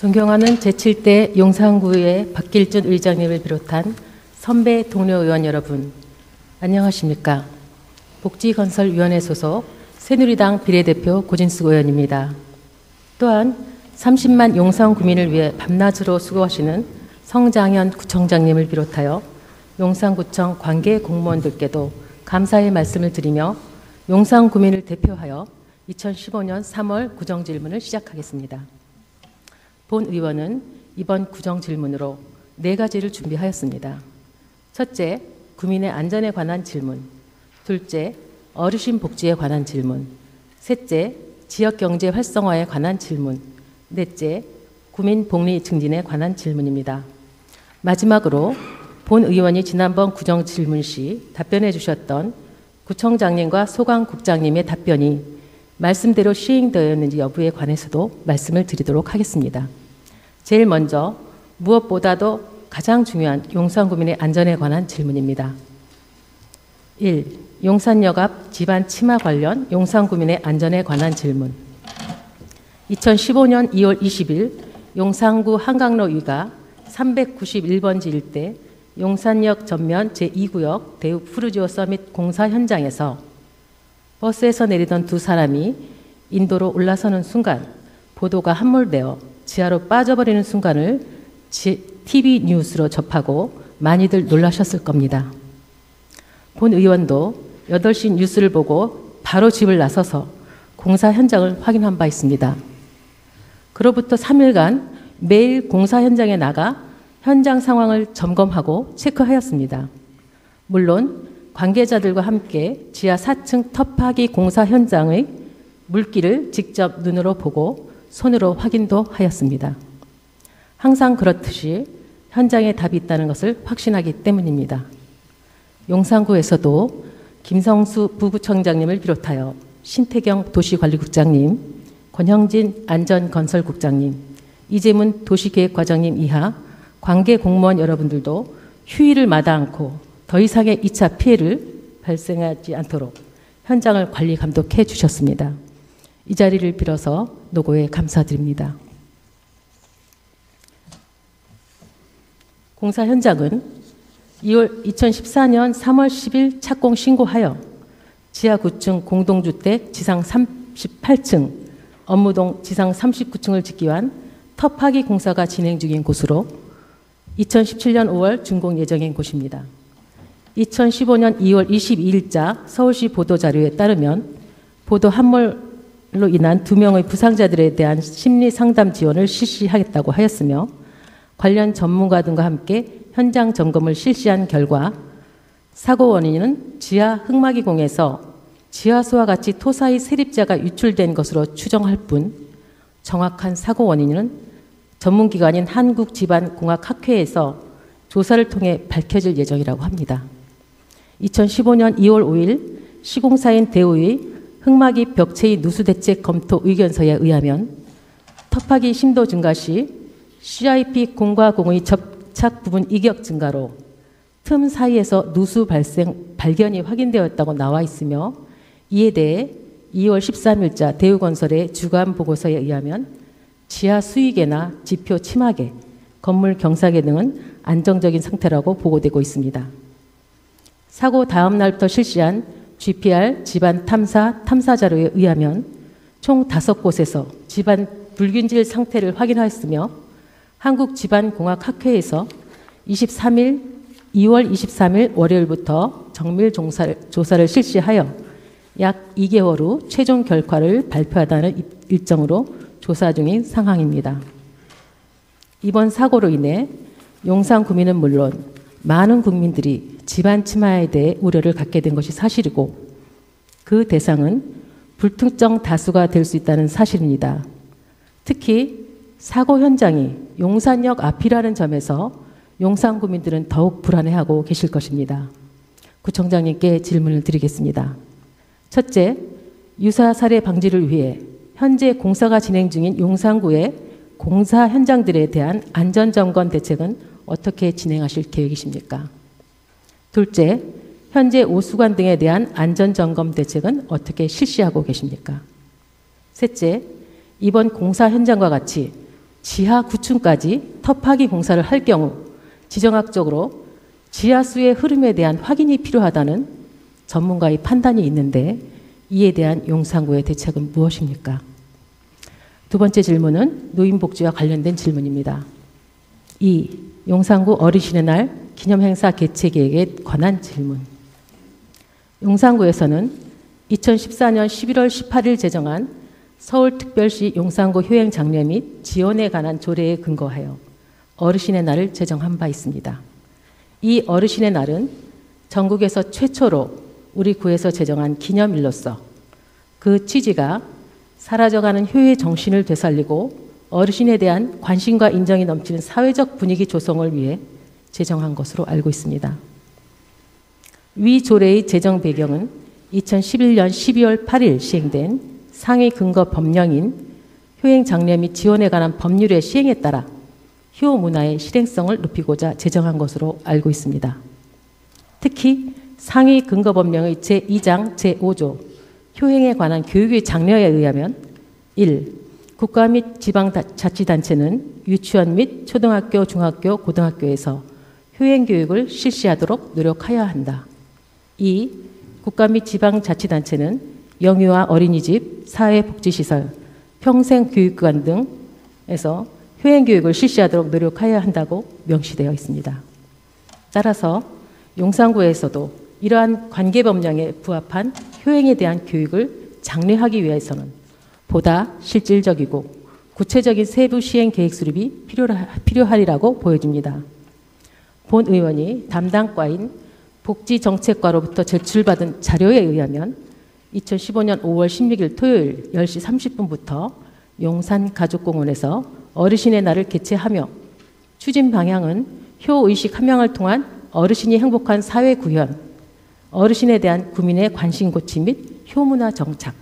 존경하는 제7대 용산구의 박길준 의장님을 비롯한 선배 동료 의원 여러분, 안녕하십니까. 복지건설위원회 소속 새누리당 비례대표 고진숙 의원입니다. 또한 30만 용산 구민을 위해 밤낮으로 수고하시는 성장현 구청장님을 비롯하여 용산구청 관계 공무원들께도 감사의 말씀을 드리며 용산 구민을 대표하여 2015년 3월 구정 질문을 시작하겠습니다. 본 의원은 이번 구정 질문으로 네 가지를 준비하였습니다. 첫째, 구민의 안전에 관한 질문. 둘째, 어르신 복지에 관한 질문. 셋째, 지역 경제 활성화에 관한 질문. 넷째, 구민 복리 증진에 관한 질문입니다. 마지막으로 본 의원이 지난번 구정 질문 시 답변해 주셨던 구청장님과 소강국장님의 답변이 말씀대로 시행되었는지 여부에 관해서도 말씀을 드리도록 하겠습니다. 제일 먼저 무엇보다도 가장 중요한 용산 구민의 안전에 관한 질문입니다. 1. 용산역 앞 집안 침하 관련 용산 구민의 안전에 관한 질문. 2015년 2월 20일 용산구 한강로 위가 391번지 일대 용산역 전면 제2구역 대우 푸르지오 서밋 공사 현장에서 버스에서 내리던 두 사람이 인도로 올라서는 순간 보도가 함몰되어 지하로 빠져버리는 순간을 TV 뉴스로 접하고 많이들 놀라셨을 겁니다. 본 의원도 8시 뉴스를 보고 바로 집을 나서서 공사 현장을 확인한 바 있습니다. 그로부터 3일간 매일 공사 현장에 나가 현장 상황을 점검하고 체크하였습니다. 물론 관계자들과 함께 지하 4층 터파기 공사 현장의 물기를 직접 눈으로 보고 손으로 확인도 하였습니다. 항상 그렇듯이 현장에 답이 있다는 것을 확신하기 때문입니다. 용산구에서도 김성수 부구청장님을 비롯하여 신태경 도시관리국장님, 권형진 안전건설국장님, 이재문 도시계획과장님 이하 관계 공무원 여러분들도 휴일을 마다 않고 더 이상의 2차 피해를 발생하지 않도록 현장을 관리 감독해 주셨습니다. 이 자리를 빌어서 노고에 감사드립니다. 공사 현장은 2월 2014년 3월 10일 착공 신고하여 지하 9층 공동주택 지상 38층, 업무동 지상 39층을 짓기 위한 터 파기 공사가 진행 중인 곳으로 2017년 5월 준공 예정인 곳입니다. 2015년 2월 22일자 서울시 보도자료에 따르면 보도 함몰 로 인한 두 명의 부상자들에 대한 심리 상담 지원을 실시하겠다고 하였으며 관련 전문가 등과 함께 현장 점검을 실시한 결과 사고 원인은 지하 흙막이공에서 지하수와 같이 토사의 세립자가 유출된 것으로 추정할 뿐 정확한 사고 원인은 전문기관인 한국지반공학학회에서 조사를 통해 밝혀질 예정이라고 합니다. 2015년 2월 5일 시공사인 대우의 흑막이 벽체의 누수 대책 검토 의견서에 의하면 터파기 심도 증가 시 CIP 공과 공의 접착 부분 이격 증가로 틈 사이에서 누수 발생 발견이 확인되었다고 나와 있으며 이에 대해 2월 13일자 대우건설의 주간 보고서에 의하면 지하 수위계나 지표 침하계, 건물 경사계 등은 안정적인 상태라고 보고되고 있습니다. 사고 다음 날부터 실시한 GPR 집안 탐사 탐사 자료에 의하면 총 다섯 곳에서 집안 불균질 상태를 확인하였으며 한국 집안 공학 학회에서 23일 2월 23일 월요일부터 정밀 조사를, 조사를 실시하여 약 2개월 후 최종 결과를 발표하다는 일정으로 조사 중인 상황입니다. 이번 사고로 인해 용산 구민은 물론 많은 국민들이 집안 침하에 대해 우려를 갖게 된 것이 사실이고 그 대상은 불특정 다수가 될 수 있다는 사실입니다. 특히 사고 현장이 용산역 앞이라는 점에서 용산 구민들은 더욱 불안해하고 계실 것입니다. 구청장님께 질문을 드리겠습니다. 첫째, 유사 사례 방지를 위해 현재 공사가 진행 중인 용산구의 공사 현장들에 대한 안전점검 대책은 어떻게 진행하실 계획이십니까? 둘째, 현재 오수관 등에 대한 안전점검 대책은 어떻게 실시하고 계십니까? 셋째, 이번 공사 현장과 같이 지하 9층까지 터파기 공사를 할 경우 지정학적으로 지하수의 흐름에 대한 확인이 필요하다는 전문가의 판단이 있는데 이에 대한 용산구의 대책은 무엇입니까? 두 번째 질문은 노인복지와 관련된 질문입니다. 2. 용산구 어르신의 날 기념행사 개최 계획에 관한 질문. 용산구에서는 2014년 11월 18일 제정한 서울특별시 용산구 효행 장려 및 지원에 관한 조례에 근거하여 어르신의 날을 제정한 바 있습니다. 이 어르신의 날은 전국에서 최초로 우리 구에서 제정한 기념일로서 그 취지가 사라져가는 효의 정신을 되살리고 어르신에 대한 관심과 인정이 넘치는 사회적 분위기 조성을 위해 제정한 것으로 알고 있습니다. 위 조례의 제정 배경은 2011년 12월 8일 시행된 상위 근거 법령인 효행 장려 및 지원에 관한 법률의 시행에 따라 효 문화의 실행성을 높이고자 제정한 것으로 알고 있습니다. 특히 상위 근거 법령의 제2장 제5조 효행에 관한 교육의 장려에 의하면 1. 국가 및 지방자치단체는 유치원 및 초등학교, 중학교, 고등학교에서 효행 교육을 실시하도록 노력하여야 한다. 2. 국가 및 지방자치단체는 영유아 어린이집, 사회복지시설, 평생교육관 등에서 효행 교육을 실시하도록 노력하여야 한다고 명시되어 있습니다. 따라서 용산구에서도 이러한 관계 법령에 부합한 효행에 대한 교육을 장려하기 위해서는 보다 실질적이고 구체적인 세부 시행 계획 수립이 필요하리라고 보여집니다. 본 의원이 담당과인 복지정책과로부터 제출받은 자료에 의하면 2015년 5월 16일 토요일 10시 30분부터 용산가족공원에서 어르신의 날을 개최하며 추진 방향은 효의식 함양을 통한 어르신이 행복한 사회 구현, 어르신에 대한 국민의 관심 고치 및 효문화 정착,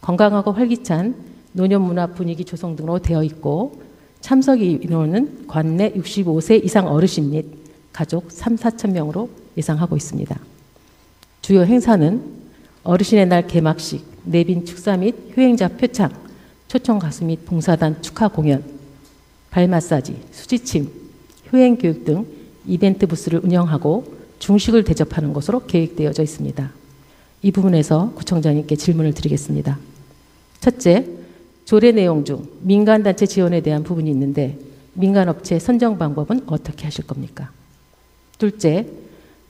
건강하고 활기찬 노년 문화 분위기 조성 등으로 되어 있고 참석 인원은 관내 65세 이상 어르신 및 가족 3, 4천 명으로 예상하고 있습니다. 주요 행사는 어르신의 날 개막식, 내빈 축사 및 효행자 표창, 초청 가수 및 봉사단 축하 공연, 발 마사지, 수지침, 효행 교육 등 이벤트 부스를 운영하고 중식을 대접하는 것으로 계획되어져 있습니다. 이 부분에서 구청장님께 질문을 드리겠습니다. 첫째, 조례 내용 중 민간단체 지원에 대한 부분이 있는데 민간업체 선정 방법은 어떻게 하실 겁니까? 둘째,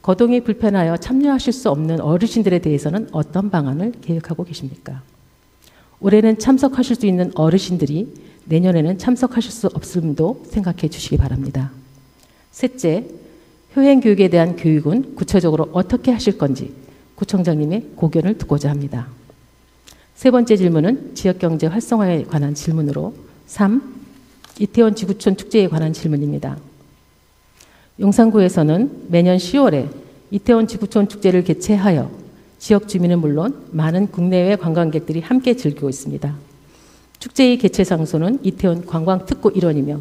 거동이 불편하여 참여하실 수 없는 어르신들에 대해서는 어떤 방안을 계획하고 계십니까? 올해는 참석하실 수 있는 어르신들이 내년에는 참석하실 수 없음도 생각해 주시기 바랍니다. 셋째, 효행 교육에 대한 교육은 구체적으로 어떻게 하실 건지 구청장님의 고견을 듣고자 합니다. 세 번째 질문은 지역경제 활성화에 관한 질문으로 3. 이태원 지구촌 축제에 관한 질문입니다. 용산구에서는 매년 10월에 이태원 지구촌 축제를 개최하여 지역 주민은 물론 많은 국내외 관광객들이 함께 즐기고 있습니다. 축제의 개최 장소는 이태원 관광특구 일원이며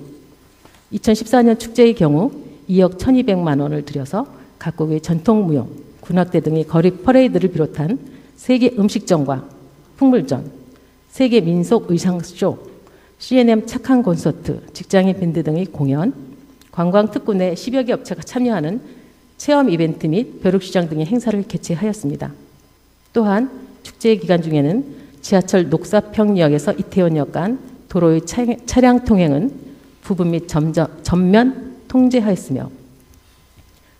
2014년 축제의 경우 2억 1,200만 원을 들여서 각국의 전통 무용, 군악대 등의 거리 퍼레이드를 비롯한 세계 음식점과 풍물전, 세계 민속 의상쇼, CNM 착한 콘서트, 직장인 밴드 등의 공연, 관광 특구 내 10여 개 업체가 참여하는 체험 이벤트 및 벼룩시장 등의 행사를 개최하였습니다. 또한 축제 기간 중에는 지하철 녹사평역에서 이태원역 간 도로의 차량 통행은 부분 및 점점, 전면 통제하였으며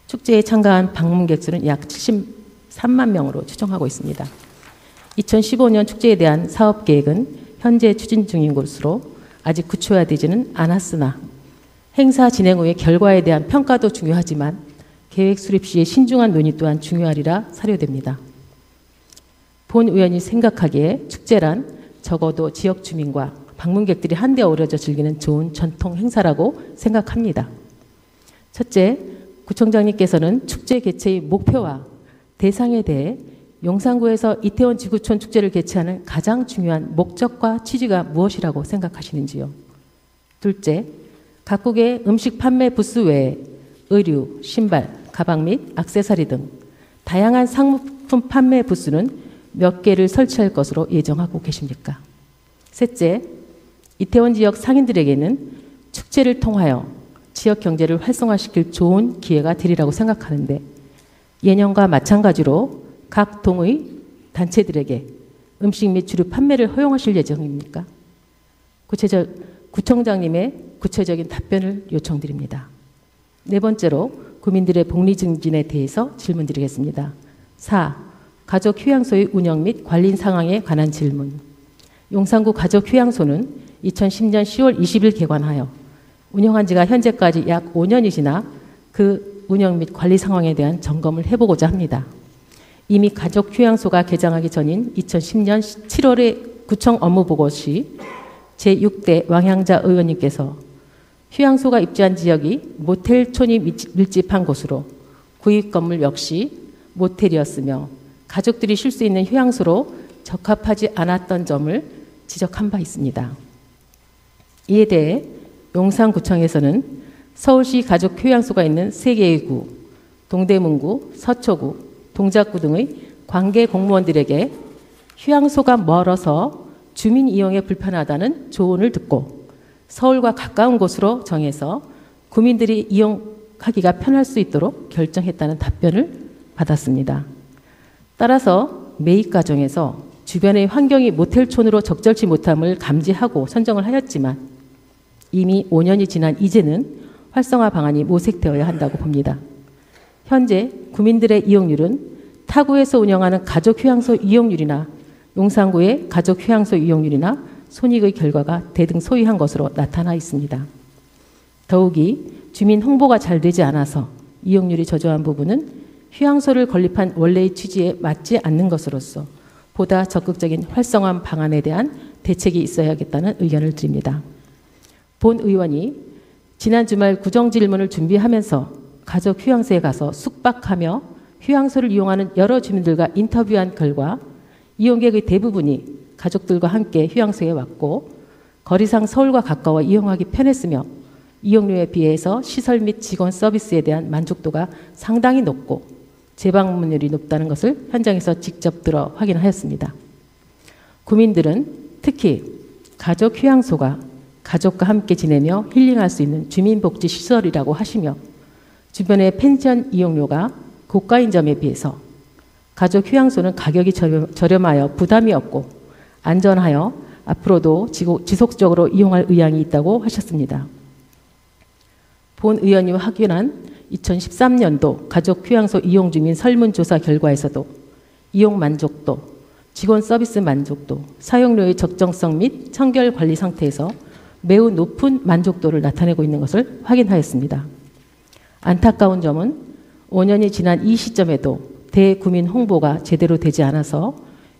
축제에 참가한 방문객 수는 약 73만 명으로 추정하고 있습니다. 2015년 축제에 대한 사업 계획은 현재 추진 중인 것으로 아직 구체화되지는 않았으나 행사 진행 후의 결과에 대한 평가도 중요하지만 계획 수립 시의 신중한 논의 또한 중요하리라 사료됩니다. 본 의원이 생각하기에 축제란 적어도 지역 주민과 방문객들이 한데 어우러져 즐기는 좋은 전통 행사라고 생각합니다. 첫째, 구청장님께서는 축제 개최의 목표와 대상에 대해 용산구에서 이태원 지구촌 축제를 개최하는 가장 중요한 목적과 취지가 무엇이라고 생각하시는지요? 둘째, 각국의 음식 판매 부스 외에 의류, 신발, 가방 및 악세사리 등 다양한 상품 판매 부스는 몇 개를 설치할 것으로 예정하고 계십니까? 셋째, 이태원 지역 상인들에게는 축제를 통하여 지역 경제를 활성화시킬 좋은 기회가 되리라고 생각하는데 예년과 마찬가지로 각 동의 단체들에게 음식 및 주류 판매를 허용하실 예정입니까? 구체적 구청장님의 구체적인 답변을 요청드립니다. 네 번째로 국민들의 복리 증진에 대해서 질문드리겠습니다. 4. 가족 휴양소의 운영 및 관리 상황에 관한 질문. 용산구 가족 휴양소는 2010년 10월 20일 개관하여 운영한 지가 현재까지 약 5년이 지나 그 운영 및 관리 상황에 대한 점검을 해보고자 합니다. 이미 가족 휴양소가 개장하기 전인 2010년 7월에 구청 업무 보고 시 제6대 왕향자 의원님께서 휴양소가 입주한 지역이 모텔촌이 밀집한 곳으로 구입 건물 역시 모텔이었으며 가족들이 쉴 수 있는 휴양소로 적합하지 않았던 점을 지적한 바 있습니다. 이에 대해 용산구청에서는 서울시 가족 휴양소가 있는 세 개의 구, 동대문구, 서초구, 동작구 등의 관계 공무원들에게 휴양소가 멀어서 주민 이용에 불편하다는 조언을 듣고 서울과 가까운 곳으로 정해서 구민들이 이용하기가 편할 수 있도록 결정했다는 답변을 받았습니다. 따라서 매입 과정에서 주변의 환경이 모텔촌으로 적절치 못함을 감지하고 선정을 하였지만 이미 5년이 지난 이제는 활성화 방안이 모색되어야 한다고 봅니다. 현재 구민들의 이용률은 타구에서 운영하는 가족 휴양소 이용률이나 용산구의 가족 휴양소 이용률이나 손익의 결과가 대등소이한 것으로 나타나 있습니다. 더욱이 주민 홍보가 잘 되지 않아서 이용률이 저조한 부분은 휴양소를 건립한 원래의 취지에 맞지 않는 것으로서 보다 적극적인 활성화 방안에 대한 대책이 있어야겠다는 의견을 드립니다. 본 의원이 지난 주말 구정 질문을 준비하면서 가족 휴양소에 가서 숙박하며 휴양소를 이용하는 여러 주민들과 인터뷰한 결과 이용객의 대부분이 가족들과 함께 휴양소에 왔고 거리상 서울과 가까워 이용하기 편했으며 이용료에 비해서 시설 및 직원 서비스에 대한 만족도가 상당히 높고 재방문율이 높다는 것을 현장에서 직접 들어 확인하였습니다. 구민들은 특히 가족 휴양소가 가족과 함께 지내며 힐링할 수 있는 주민복지 시설이라고 하시며 주변의 펜션 이용료가 고가인 점에 비해서 가족 휴양소는 가격이 저렴하여 부담이 없고 안전하여 앞으로도 지속적으로 이용할 의향이 있다고 하셨습니다. 본 의원님 확인한 2013년도 가족 휴양소 이용 주민 설문조사 결과에서도 이용 만족도, 직원 서비스 만족도, 사용료의 적정성 및 청결 관리 상태에서 매우 높은 만족도를 나타내고 있는 것을 확인하였습니다. 안타까운 점은 5년이 지난 이 시점에도 대구민 홍보가 제대로 되지 않아서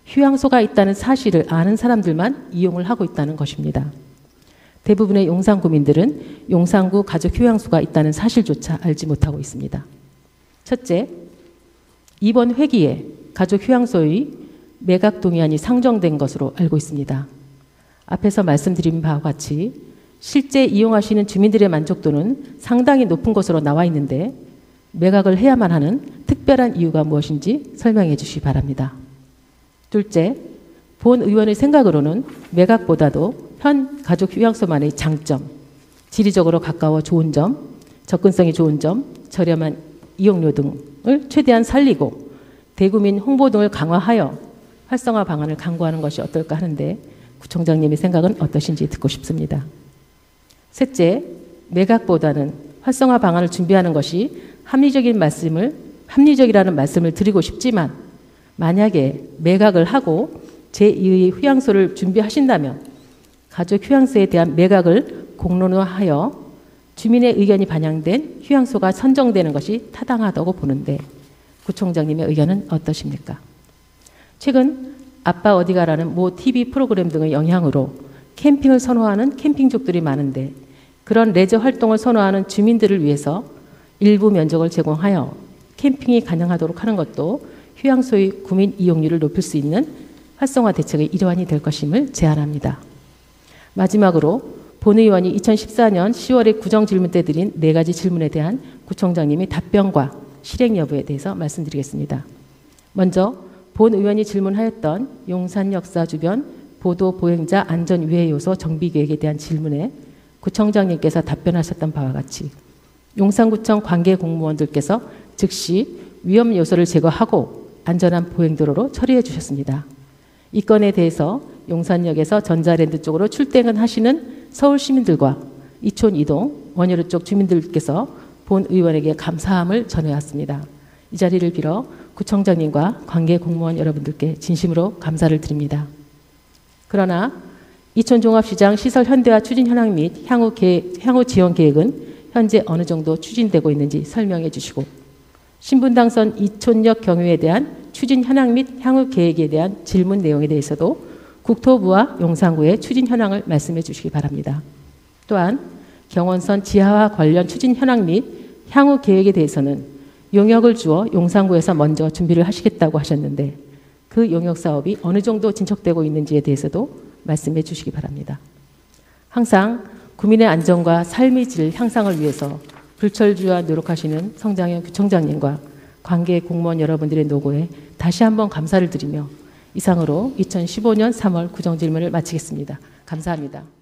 휴양소가 있다는 사실을 아는 사람들만 이용을 하고 있다는 것입니다. 대부분의 용산구민들은 용산구 가족 휴양소가 있다는 사실조차 알지 못하고 있습니다. 첫째, 이번 회기에 가족 휴양소의 매각 동의안이 상정된 것으로 알고 있습니다. 앞에서 말씀드린 바와 같이 실제 이용하시는 주민들의 만족도는 상당히 높은 것으로 나와 있는데 매각을 해야만 하는 특별한 이유가 무엇인지 설명해 주시기 바랍니다. 둘째, 본 의원의 생각으로는 매각보다도 현 가족 휴양소만의 장점, 지리적으로 가까워 좋은 점, 접근성이 좋은 점, 저렴한 이용료 등을 최대한 살리고 대구민 홍보 등을 강화하여 활성화 방안을 강구하는 것이 어떨까 하는데 구청장님의 생각은 어떠신지 듣고 싶습니다. 셋째, 매각보다는 활성화 방안을 준비하는 것이 합리적인 말씀을 합리적이라는 말씀을 드리고 싶지만 만약에 매각을 하고 제2의 휴양소를 준비하신다면 가족 휴양소에 대한 매각을 공론화하여 주민의 의견이 반영된 휴양소가 선정되는 것이 타당하다고 보는데 구청장님의 의견은 어떠십니까? 최근 아빠 어디 가라는 모 TV 프로그램 등의 영향으로 캠핑을 선호하는 캠핑족들이 많은데 그런 레저 활동을 선호하는 주민들을 위해서 일부 면적을 제공하여 캠핑이 가능하도록 하는 것도 휴양소의 구민 이용률을 높일 수 있는 활성화 대책의 일환이 될 것임을 제안합니다. 마지막으로 본 의원이 2014년 10월에 구정 질문 때 드린 네 가지 질문에 대한 구청장님의 답변과 실행 여부에 대해서 말씀드리겠습니다. 먼저 본 의원이 질문하였던 용산 역사 주변 보도 보행자 안전 위해 요소 정비 계획에 대한 질문에 구청장님께서 답변하셨던 바와 같이 용산구청 관계 공무원들께서 즉시 위험 요소를 제거하고 안전한 보행도로로 처리해 주셨습니다. 이 건에 대해서 용산역에서 전자랜드 쪽으로 출퇴근하시는 서울 시민들과 이촌 이동 원효로 쪽 주민들께서 본 의원에게 감사함을 전해왔습니다. 이 자리를 빌어 구청장님과 관계 공무원 여러분들께 진심으로 감사를 드립니다. 그러나 이촌 종합시장 시설 현대화 추진 현황 및 향후, 계획, 향후 지원 계획은 현재 어느 정도 추진되고 있는지 설명해 주시고 신분 당선 이촌역 경유에 대한 추진 현황 및 향후 계획에 대한 질문 내용에 대해서도 국토부와 용산구의 추진 현황을 말씀해 주시기 바랍니다. 또한 경원선 지하화 관련 추진 현황 및 향후 계획에 대해서는 용역을 주어 용산구에서 먼저 준비를 하시겠다고 하셨는데 그 용역 사업이 어느 정도 진척되고 있는지에 대해서도 말씀해 주시기 바랍니다. 항상 구민의 안전과 삶의 질 향상을 위해서 불철주야 노력하시는 성장현 구청장님과 관계 공무원 여러분들의 노고에 다시 한번 감사를 드리며 이상으로 2015년 3월 구정질문을 마치겠습니다. 감사합니다.